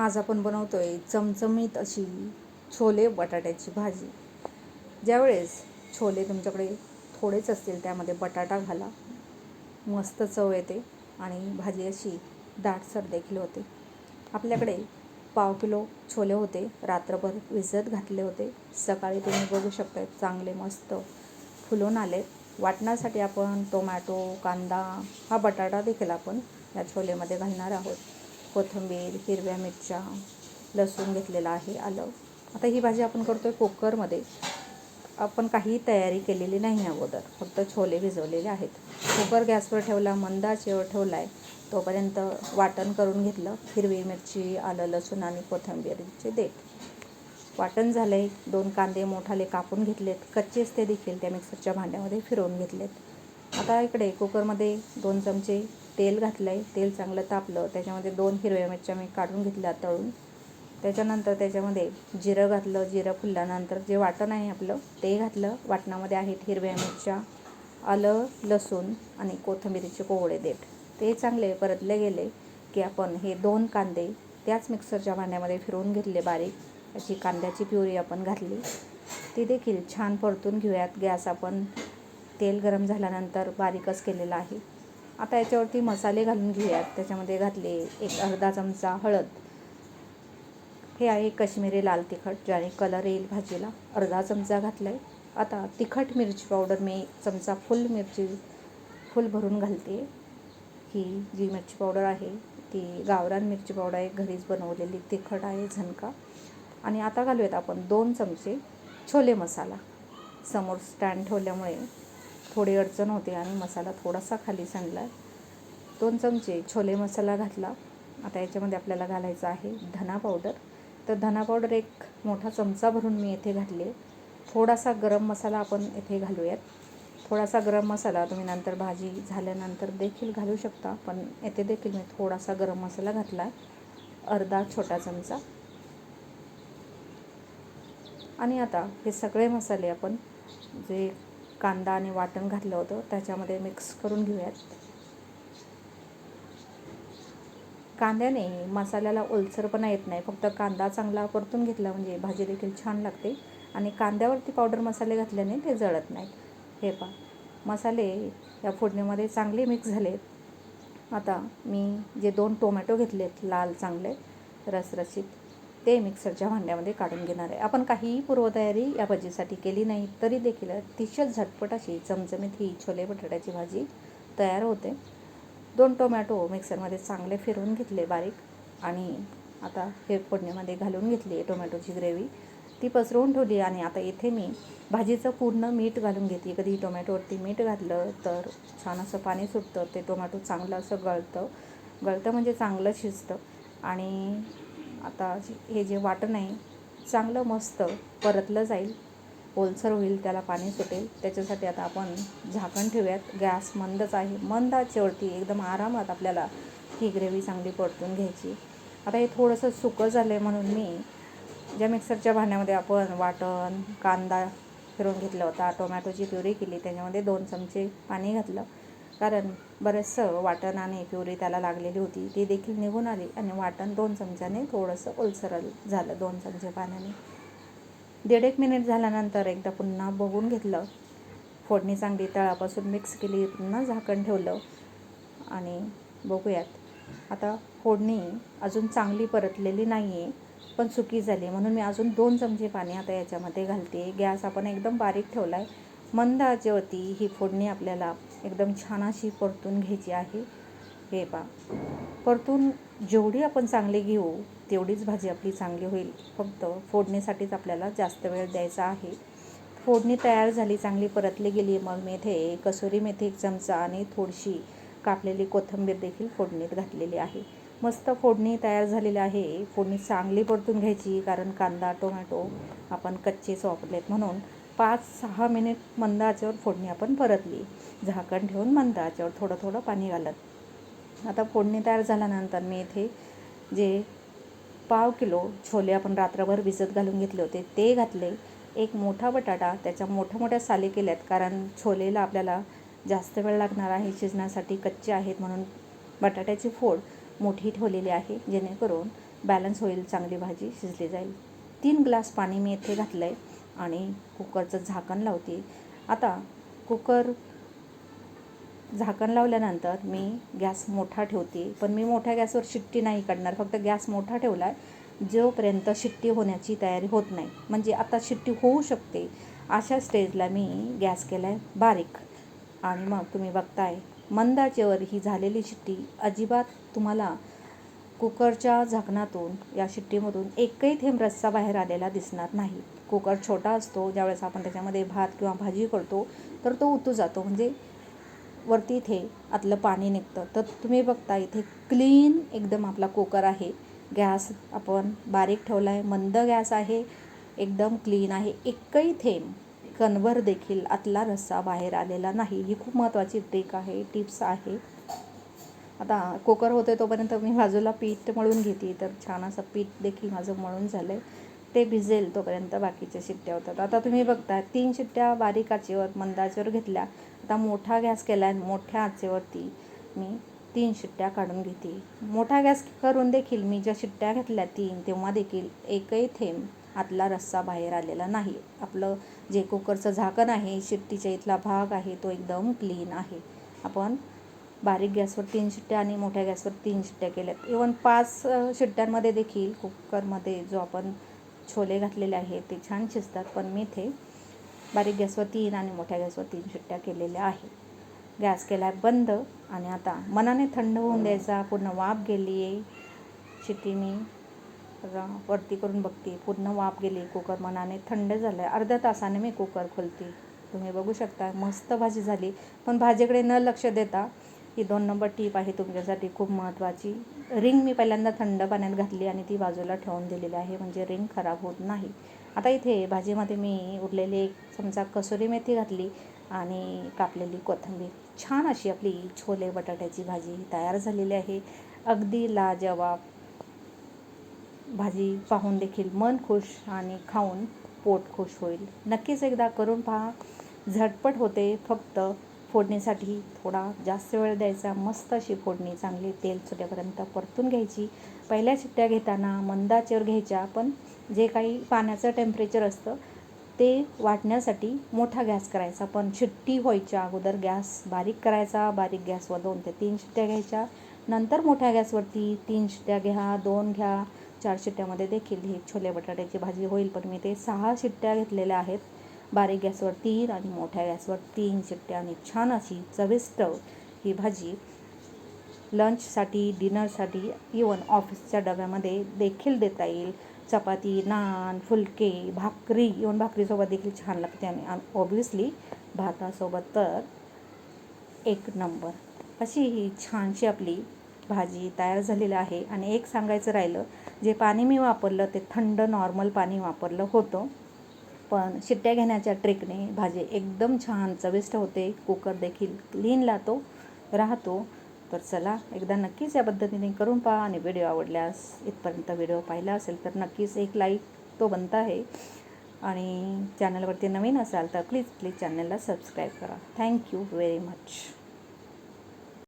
आज आपण बनवतो आहे चमचमीत अशी छोले बटाट्याची भाजी. ज्यावेळेस छोले तुमच्याकडे थोडेच असतील त्यामध्ये बटाटा घाला. मस्त चव येते आणि भाजी अशी दाटसर देखील होते. आपल्याकडे पाव किलो छोले होते. रात्रभर विजत घातले होते. सकाळी तुम्ही बघू शकता चांगले मस्त फुलून आले. वाटण्यासाठी आपण टोमॅटो कांदा हा बटाटा देखील आपण या छोलेमध्ये घालणार आहोत. कोथिंबीर हिरव्या मिरच्या लसूण घेतलेला आहे आलं. आता ही भाजी आपण करतो आहे कुकरमध्ये. आपण काही तयारी केलेली नाही अगोदर. फक्त छोले भिजवलेले आहेत. कुकर गॅसवर ठेवला मंदाचेवर ठेवला आहे तोपर्यंत वाटण करून घेतलं. हिरवी मिरची आलं लसूण आणि कोथिंबीरचे देठ. वाटण झालं आहे दोन कांदे मोठाले कापून घेतलेत. कच्चेच ते देखील त्या मिक्सरच्या भांड्यामध्ये फिरवून घेतलेत. आता इकडे कुकरमध्ये दोन चमचे तेल घातलं आहे तेल चांगलं तापलं. त्याच्यामध्ये दोन हिरव्या मिरच्या मी काढून घेतल्या तळून. त्याच्यानंतर त्याच्यामध्ये जिरं घातलं. जिरं फुलल्यानंतर जे वाटण आहे आपलं ते घातलं. वाटणामध्ये आहेत हिरव्या मिरच्या आलं लसूण आणि कोथंबिरीचे कोवळे देठ. ते चांगले परतले गेले की आपण हे दोन कांदे त्याच मिक्सरच्या भांड्यामध्ये फिरवून घेतले बारीक. अशी कांद्याची प्युरी आपण घातली. ती देखील छान परतून घेऊयात. गॅस आपण तेल गरम झाल्यानंतर बारीकच केलेलं आहे. आता याच्यावरती मसाले घालून घेऊयात. त्याच्यामध्ये घातले एक अर्धा चमचा हळद. हे आहे कश्मीरी लाल तिखट ज्याने कलर येईल भाजीला. अर्धा चमचा घातला आहे आता तिखट मिरची पावडर मी चमचा फुल मिरची फुल भरून घालते. ही जी मिरची पावडर आहे ती गावरान मिरची पावडर आहे. घरीच बनवलेली तिखट आहे झणका. आणि आता घालूयात आपण दोन चमचे छोले मसाला. समोर स्टँड ठेवल्यामुळे थोडी अडचण होते आणि मसाला थोडासा खाली सांडला. दोन चमचे छोले मसाला घातला. आता याच्यामध्ये आपल्याला घालायचं आहे धना पावडर तर धना पावडर एक मोठा चमचा भरून मी येथे घातले. थोडासा गरम मसाला आपण येथे घालूयात. थोडासा गरम मसाला तुम्ही नंतर भाजी झाल्यानंतर देखील घालू शकता पण येथे देखील मी थोडासा गरम मसाला घातला अर्धा छोटा चमचा. आणि आता हे सगळे मसाले आपण जे कांदा आणि वाटण घातलं होतं. त्याच्यामध्ये मिक्स करून घेऊयात. कांद्याने मसाल्याला ओलसरपणा येत नाही. फक्त कांदा चांगला परतून घेतला म्हणजे भाजी देखील छान लागते. आणि कांद्यावरती पावडर मसाले घातल्याने ते जळत नाहीत हे पा मसाले या फोडणीमध्ये चांगले मिक्स झाले. आता मी जे दोन टोमॅटो घेतलेत लाल चांगले रसरशीत. ते मिक्सरच्या भांड्यामध्ये काढून घेणार आहे. आपण काहीही पूर्वतयारी या भाजीसाठी केली नाही तरी देखील अतिशय झटपट अशी चमचमीत ही छोले बटाट्याची भाजी तयार होते. दोन टोमॅटो मिक्सरमध्ये चांगले फिरवून घेतले बारीक आणि आता हे फोडणीमध्ये घालून घेतली टोमॅटोची ग्रेव्ही. ती पसरवून ठेवली आणि आता इथे मी भाजीचं पूर्ण मीठ घालून घेते कधी टोमॅटोवरती मीठ घातलं तर छान असं पाणी सुटतं ते टोमॅटो चांगलं असं गळतं. गळतं म्हणजे चांगलं शिजतं आणि आता हे जे वाटण आहे चांगलं मस्त परतलं जाईल. ओलसर होईल त्याला पाणी सुटेल. त्याच्यासाठी आता आपण झाकण ठेवूयात. गॅस मंदच आहे. मंद आचेवरती एकदम आरामात आपल्याला ही ग्रेव्ही चांगली परतून घ्यायची. आता हे थोडंसं सुकं झालं आहे म्हणून मी ज्या मिक्सरच्या भांड्यामध्ये आपण वाटण कांदा फिरवून घेतला होता टोमॅटोची प्युरी केली त्याच्यामध्ये दोन चमचे पाणी घातलं. कारण बरंचसं वाटणाने प्युरी त्याला लागलेली होती. ती देखील निघून आली आणि वाटण दोन चमच्याने थोडंसं ओलसर झालं दोन चमचे पाण्याने. दीड एक मिनिट झाल्यानंतर एकदा पुन्हा बघून घेतलं. फोडणी चांगली तळापासून मिक्स केली पुन्हा झाकण ठेवलं आणि बघूयात. आता फोडणी अजून चांगली परतलेली नाही आहे पण सुकी झाली. म्हणून मी अजून दोन चमचे पाणी आता याच्यामध्ये घालते. गॅस आपण एकदम बारीक ठेवला आहे मंद आचेवरती ही फोडणी आपल्याला एकदम छान अशी परतून घ्यायची आहे. हे पा परतून जेवढी आपण चांगली घेऊ तेवढीच भाजी आपली चांगली होईल. फक्त फोडणीसाठीच आपल्याला जास्त वेळ द्यायचा आहे. फोडणी तयार झाली चांगली परतली गेली मग मेथे कसुरी मेथी एक चमचा आणि थोडीशी कापलेली कोथिंबीर देखील फोडणीत घातलेली आहे. मस्त फोडणी तयार झालेली आहे. फोडणी चांगली परतून घ्यायची कारण कांदा टोमॅटो आपण कच्चेच वापरलेत म्हणून पाच सहा मिनिट मंद आचेवर फोडणी आपण परतली. झाकण ठेवून मंद आचेवर थोडं थोडं पाणी घालत. आता फोडणी तयार झाल्यानंतर मी इथे जे पाव किलो छोले आपण रात्रभर भिजत घालून घेतले होते ते घातले. एक मोठा बटाटा त्याच्या मोठ्या मोठ्या साली केल्यात कारण छोलेला आपल्याला जास्त वेळ लागणार आहे शिजण्यासाठी कच्चे आहेत म्हणून बटाट्याची फोड मोठी ठेवलेली आहे जेणेकरून बॅलन्स होईल चांगली भाजी शिजली जाईल. तीन ग्लास पाणी मी इथे घातलं आहे आणि कुकरचं झाकण लावते. आता कुकर झाकण लावल्यानंतर मी गॅस मोठा ठेवते. पण मी मोठ्या गॅसवर शिट्टी नाही काढणार. फक्त गॅस मोठा ठेवला आहे जोपर्यंत शिट्टी होण्याची तयारी होत नाही. म्हणजे आता शिट्टी होऊ शकते. अशा स्टेजला मी गॅस केला आहे बारीक. आणि मग तुम्ही बघताय मंदाचेवर ही झालेली शिट्टी अजिबात तुम्हाला कुकरच्या झाकणातून या शिट्टीमधून एकही थेंब रस्सा बाहेर आलेला दिसणार नाही. कुकर छोटा असतो ज्यावेळेस आपण त्याच्यामध्ये भात किंवा भाजी करतो तर तो उतू जातो. म्हणजे वरती इथे आतलं पाणी निघतं. तर तुम्ही बघता इथे क्लीन एकदम आपला कुकर आहे. गॅस आपण बारीक ठेवला आहे मंद गॅस आहे. एकदम क्लीन आहे. एकही थेंब कणभर देखील आतला रस्सा बाहेर आलेला नाही. ही खूप महत्त्वाची ट्रिक आहे टिप्स आहे. आता कुकर होते तोपर्यंत मी बाजूला पीठ मळून घेते. तर छान असं पीठ देखील माझं मळून झालं आहे ते भिजेल तोपर्यंत बाकीच्या शिट्ट्या होतात. आता तुम्ही बघता तीन शिट्ट्या बारीक आचेवर मंद आचेवर घेतल्या. आता मोठा गॅस केला आहे मोठ्या आचेवरती मी तीन शिट्ट्या काढून घेते. मोठा गॅस करून देखील मी ज्या शिट्ट्या घेतल्या तीन तेव्हा देखील एकही थेंब आतला रस्सा बाहेर आलेला नाही. आपलं जे कुकरचं झाकण आहे शिट्टीच्या इथला भाग आहे तो एकदम क्लीन आहे. आपण बारीक गॅसवर तीन शिट्ट्या आणि मोठ्या गॅसवर तीन शिट्ट्या केल्यात. इवन पाच शिट्ट्यांमध्ये देखील कुकरमध्ये जो आपण छोले घातलेले आहेत ते छान शिजतात पण मी ते बारीक गॅसवर तीन आणि मोठ्या गॅसवर तीन शिट्ट्या केलेल्या आहेत. गॅस केला आहे बंद आणि आता मनाने थंड होऊन द्यायचा पूर्ण वाफ गेली आहे. शिट्टी मी वरती करून बघते पूर्ण वाफ गेली कुकर मनाने थंड झालं आहे अर्ध्या तासाने मी कुकर खोलते. तुम्ही बघू शकता मस्त भाजी झाली. पण भाजीकडे न लक्ष देता ही दोन नंबर टीप आहे तुमच्यासाठी खूप महत्त्वाची. रिंग मी पहिल्यांदा थंड पाण्यात घातली आणि ती बाजूला ठेवून दिलेली आहे म्हणजे रिंग खराब होत नाही. आता इथे भाजीमध्ये मी उरलेली एक चमचा कसुरी मेथी घातली आणि कापलेली कोथिंबीर. छान अशी आपली छोले बटाट्याची भाजी तयार झालेली आहे. अगदी लाजवाब भाजी पाहून देखील मन खुश आणि खाऊन पोट खुश होईल. नक्कीच एकदा करून पहा. झटपट होते फक्त फोडणीसाठी थोडा जास्त वेळ द्यायचा. मस्त अशी फोडणी चांगली तेल सुट्यापर्यंत परतून घ्यायची. पहिल्या शिट्ट्या घेताना मंदाचेवर घ्यायच्या पण जे काही पाण्याचं टेम्परेचर असतं ते वाटण्यासाठी मोठा गॅस करायचा. पण शिट्टी व्हायच्या अगोदर गॅस बारीक करायचा. बारीक गॅसवर दोन ते तीन शिट्ट्या घ्यायच्या. नंतर मोठ्या गॅसवरती तीन शिट्ट्या घ्या दोन घ्या. चार शिट्ट्यामध्ये देखील ही छोले बटाट्याची भाजी होईल पण मी ते सहा शिट्ट्या घेतलेल्या आहेत. बारीक गॅसवर तीन आणि मोठ्या गॅसवर तीन शिट्ट्या आणि छान अशी चविष्ट ही भाजी. लंचसाठी डिनरसाठी इवन ऑफिसच्या डब्यामध्ये देखील देता येईल. चपाती नान फुलके भाकरी इवन भाकरीसोबत देखील छान लागते आणि ऑब्वियसली भातासोबत तर एक नंबर. अशी ही छानशी आपली भाजी तयार झालेली आहे. आणि एक सांगायचं राहिलं जे पाणी मी वापरलं ते थंड नॉर्मल पाणी वापरलं होतं. पण शिट्ट्या घेण्याच्या ट्रिकने भाजी एकदम छान चविष्ट होते. कुकर देखील क्लीन लातो राहतो. तर चला एकदा नक्कीच या पद्धतीने करून पहा आणि व्हिडिओ आवडल्यास इथपर्यंत व्हिडिओ पाहिला असेल तर नक्कीच एक लाईक तो बनता आहे. आणि चॅनलवरती नवीन असाल तर प्लीज प्लीज चॅनलला सबस्क्राईब करा. Thank you very much